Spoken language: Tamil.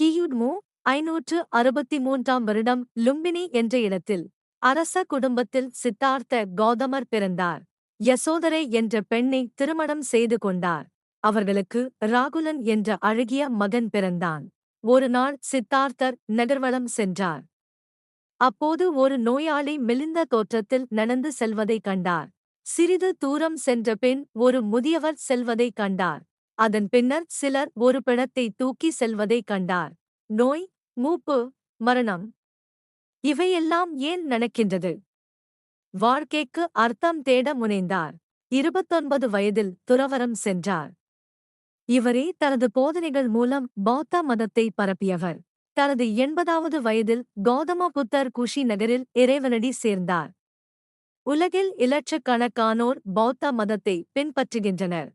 கியுட்மு ஐநூற்று அறுபத்தி மூன்றாம் வருடம் லும்பினி என்ற இடத்தில் அரச குடும்பத்தில் சித்தார்த்த கௌதமர் பிறந்தார். யசோதரை என்ற பெண்ணை திருமணம் செய்து கொண்டார். அவர்களுக்கு ராகுலன் என்ற அழகிய மகன் பிறந்தான். ஒரு நாள் சித்தார்த்தர் நகர்வலம் சென்றார். அப்போது ஒரு நோயாளி மெலிந்த தோற்றத்தில் நடந்து செல்வதைக் கண்டார். சிறிது தூரம் சென்ற பின் ஒரு முதியவர் செல்வதைக் கண்டார். அதன் பின்னர் சிலர் ஒரு பிணத்தை தூக்கி செல்வதைக் கண்டார். நோய் மூப்பு மரணம். இவையெல்லாம் ஏன் நடக்கின்றது? வாழ்க்கைக்கு அர்த்தம் தேட முனைந்தார். இருபத்தொன்பது வயதில் துறவரம் சென்றார். இவரே தனது போதனைகள் மூலம் பௌத்த மதத்தை பரப்பியவர். தனது எண்பதாவது வயதில் கௌதம புத்தர் குஷி நகரில் இறைவனடி சேர்ந்தார். உலகில் இலட்சக்கணக்கானோர் பௌத்த மதத்தை பின்பற்றுகின்றனர்.